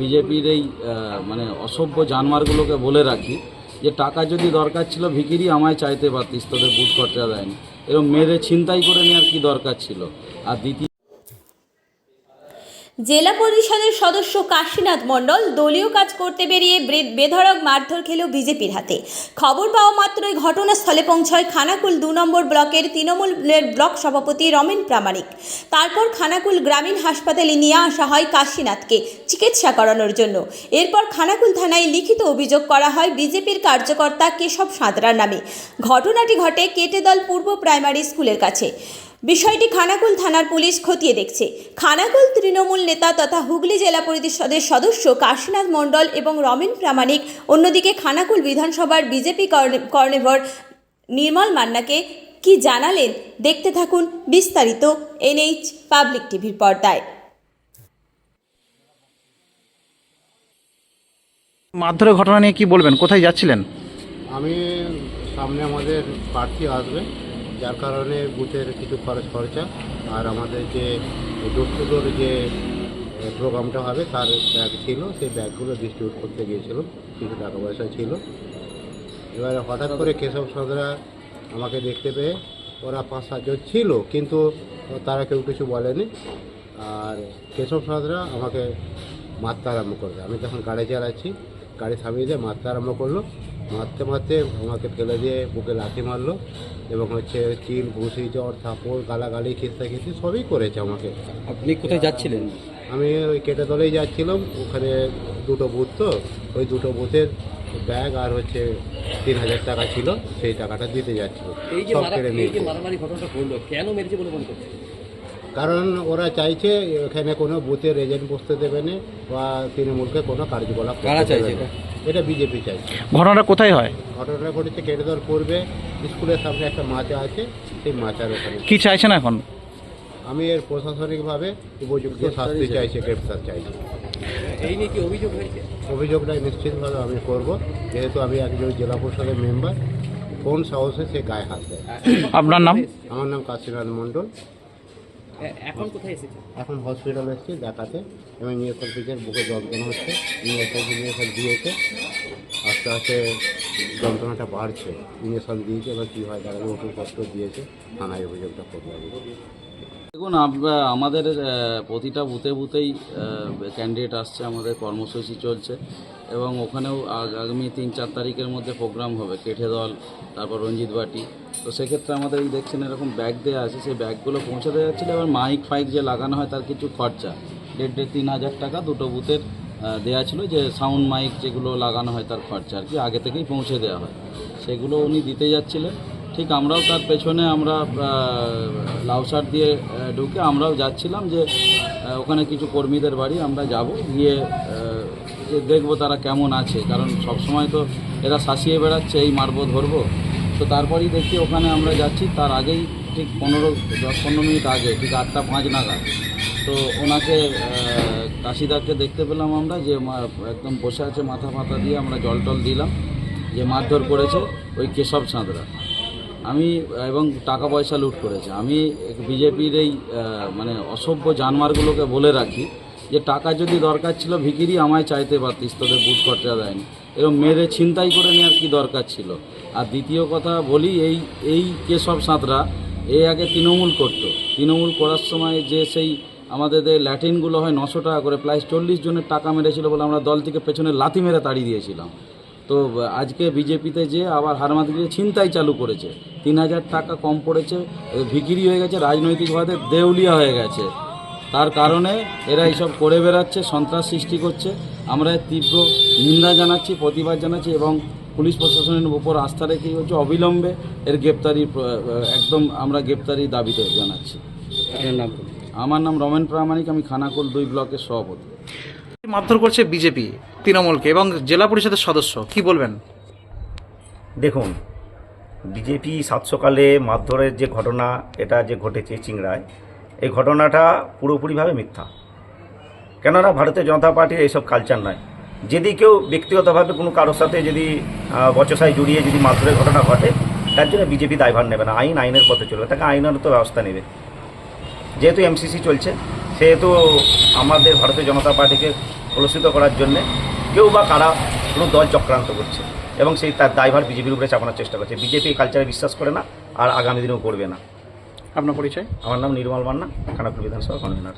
বিজেপির এই মানে অসভ্য জানমারগুলোকে বলে রাখি যে টাকা যদি দরকার ছিল ভিকিরি আমায় চাইতে পারতিস, তোদের বুট খরচা দেয়নি। এরকম মেয়েদের ছিনতাই করে নেওয়ার কি দরকার ছিল? আর দ্বিতীয় জেলা পরিষদের সদস্য কাশীনাথ মণ্ডল দলীয় কাজ করতে বেরিয়ে বেধড়ক মারধর খেল বিজেপির হাতে। খবর পাওয়া মাত্রই ঘটনাস্থলে পৌঁছয় খানাকুল দু নম্বর ব্লকের তৃণমূলের ব্লক সভাপতি রমেন প্রামাণিক। তারপর খানাকুল গ্রামীণ হাসপাতালে নিয়ে আসা হয় কাশীনাথকে চিকিৎসা করানোর জন্য। এরপর খানাকুল থানায় লিখিত অভিযোগ করা হয় বিজেপির কার্যকর্তা কেশব সাঁতরার নামে। ঘটনাটি ঘটে কেটেদল পূর্ব প্রাইমারি স্কুলের কাছে। বিষয়টি খানাকুল থানার পুলিশ খতিয়ে দেখছে। খানাকুল তৃণমূল নেতা তথা হুগলি জেলা পরিষদের সদস্য কাশীনাথ মণ্ডল এবং রমেন প্রামাণিক অন্যদিকে খানাকুল বিধানসভার বিজেপি কর্নেভর নির্মল মান্নাকে কি জানালেন? দেখতে থাকুন বিস্তারিত এনএইচ পাবলিক টিভির পর্দায়। মারধরের ঘটনা নিয়ে কি বলবেন? কোথায় যাচ্ছিলেন? আমি সামনে আমাদের প্রার্থী আসবে। যার কারণে বুথের কিছু খরচ খরচা আর আমাদের যে ডোর যে প্রোগ্রামটা হবে তার ব্যাগ ছিল, সেই ব্যাগগুলো ডিস্ট্রিবিউট করতে গিয়েছিল, কিছু টাকা পয়সা ছিল। এবারে হঠাৎ করে কেশব সদরা আমাকে দেখতে পেয়ে ওরা পাঁচ সাতজন ছিল, কিন্তু তারা কেউ কিছু বলেনি। আর কেশব সদরা আমাকে মারতে আরম্ভ করবে আমি তখন গাড়ি চালাচ্ছি, গাড়ি থামিয়ে দিয়ে মারতে আরম্ভ করল। মারতে মারতে আমাকে ফেলে দিয়ে বুকে লাথি মারলো এবং হচ্ছে চিল ঘুষি জ্বর থাপড় গালাগালি খিস্তা খিস্তি সবই করেছে আমাকে। আপনি কোথায় যাচ্ছিলেন? আমি ওই কেটে দলেই যাচ্ছিলাম ওখানে দুটো বুথ তো ওই দুটো বুথের ব্যাগ আর হচ্ছে তিন হাজার টাকা ছিল সেই টাকাটা দিতে যাচ্ছিল। সব কেড়ে নিয়েছে। মারামারি ঘটনাটা কেন মেরেছে বলে মনে করছে কারণ ওরা চাইছে এখানে কোনো বুথের এজেন্ট বসতে দেবে না বা তৃণমূলকে কোনো কার্যকলাপ কারা চাইছে না। এটা বিজেপি চাইছে। ঘটনাটা কোথায় হয়? ঘটনা ঘটেছে কেটেদর পূর্বে। স্কুলের সামনে একটা মাচা আছে সেই মাচার ওখানে। কি চাইছেন এখন? আমি এর প্রশাসনিকভাবে উপযুক্ত শাস্তি চাইছি। গ্রেপ্তার চাইছি। এই নিয়ে কি অভিযোগ হয়েছে? অভিযোগটা নিশ্চিতভাবে আমি করব। যেহেতু আমি একজন জেলা পরিষদের মেম্বার কোন সাহসে সে গায়ে হাত দেয়। আপনার নাম? আমার নাম কাশীনাথ মণ্ডল। এখন কোথায় এসেছে এখন হসপিটাল এসেছি দেখাতে এবং পিছের বুকে যন্ত্রণা হচ্ছে। ইঞ্জেকশন ইঞ্জেকশন দিয়েছে আস্তে আস্তে যন্ত্রণাটা বাড়ছে। ইঞ্জেকশন দিয়েছে এবার কী হয় তারা কষ্ট দিয়েছে থানায় অভিযোগটা করব। আমি দেখুন আমাদের প্রতিটা বুথে বুথেই ক্যান্ডিডেট আসছে আমাদের কর্মসূচি চলছে। এবং ওখানেও আগামী তিন চার তারিখের মধ্যে প্রোগ্রাম হবে। কেঠে দল তারপর রঞ্জিত বাটি তো সেক্ষেত্রে আমাদের এই দেখছেন এরকম ব্যাগ দেওয়া আছে, সেই ব্যাগগুলো পৌঁছে দেওয়া যাচ্ছিল এবার মাইক ফাইক যে লাগানো হয় তার কিছু খরচা। দেড় দেড় তিন হাজার টাকা দুটো বুথের দেওয়া ছিল যে সাউন্ড মাইক যেগুলো লাগানো হয় তার খরচা আর কি, আগে থেকেই পৌঁছে দেওয়া হয়। সেগুলো উনি দিতে যাচ্ছিলেন। ঠিক আমরাও তার পেছনে আমরা লাউসার দিয়ে ঢুকে আমরাও যাচ্ছিলাম যে ওখানে কিছু কর্মীদের বাড়ি আমরা যাব। গিয়ে যে দেখব তারা কেমন আছে। কারণ সব সময় তো এরা শাসিয়ে বেড়াচ্ছে, এই মারবো, ধরবো। তো তারপরেই দেখি ওখানে আমরা যাচ্ছি, তার আগেই ঠিক পনেরো, দশ পনেরো মিনিট আগে, ঠিক আটটা পাঁচ নাগাদ। তো ওনাকে কাশিদাকে দেখতে পেলাম আমরা যে একদম বসে আছে মাথা ফাথা দিয়ে আমরা জল টল দিলাম, যে মারধর করেছে ওই কেশব সাঁতরা। আমি, এবং টাকা পয়সা লুট করেছে। আমি বিজেপির এই মানে অসভ্য জানমারগুলোকে বলে রাখি যে টাকা যদি দরকার ছিল ভিকিরি আমায় চাইতে পারতিস, তোদের বুট খরচা দেয়নি। এরকম মেরে ছিনতাই করে নেওয়ার কি দরকার ছিল? আর দ্বিতীয় কথা বলি, এই এই কেশব সাঁতরা, এ আগে তৃণমূল করতো। তৃণমূল করার সময় যে সেই আমাদের যে ল্যাটিনগুলো হয় নশো টাকা করে, প্রায় চল্লিশ জনের টাকা মেরেছিল বলে আমরা দল থেকে পেছনে লাথি মেরে তাড়িয়ে দিয়েছিলাম। তো আজকে বিজেপিতে যে আবার হারমাত গিয়ে ছিনতাই চালু করেছে। তিন হাজার টাকা কম পড়েছে ভিকিরি হয়ে গেছে রাজনৈতিকভাবে দেউলিয়া হয়ে গেছে। তার কারণে এরা এইসব করে বেড়াচ্ছে, সন্ত্রাস সৃষ্টি করছে। আমরা এর তীব্র নিন্দা জানাচ্ছি প্রতিবাদ জানাচ্ছি এবং পুলিশ প্রশাসনের উপর আস্থা রেখেই হচ্ছে অবিলম্বে এর গ্রেপ্তারি একদম আমরা গ্রেপ্তারি দাবিতে জানাচ্ছি। আমার নাম রমেন প্রামাণিক আমি খানাকুল দুই ব্লকের সভাপতি। মারধর করছে বিজেপি তৃণমূলকে এবং জেলা পরিষদের সদস্য কি বলবেন? দেখুন বিজেপি সাত সকালে মারধরের যে ঘটনা এটা যে ঘটেছে চিংড়ায় এই ঘটনাটা পুরোপুরিভাবে মিথ্যা। কেননা ভারতীয় জনতা পার্টির এইসব কালচার নয়। যদি কেউ ব্যক্তিগতভাবে কোনো কারোর সাথে যদি বচসায় জড়িয়ে যদি মারধরের ঘটনা ঘটে তার জন্য বিজেপি দায়ভার নেবে না। আইন আইনের পথে চলবে। তাকে আইনত ব্যবস্থা নেবে। যেহেতু এমসিসি চলছে সেহেতু আমাদের ভারতীয় জনতা পার্টিকে কলুষিত করার জন্যে কেউ বা কারা কোনো দল চক্রান্ত করছে এবং সেই তার দায়ভার বিজেপির উপরে চাপানোর চেষ্টা করছে। বিজেপি এই কালচারে বিশ্বাস করে না আর আগামী দিনেও করবে না। আপনার পরিচয়? আমার নাম নির্মল মান্না খানাপুর বিধানসভা কনভেনার।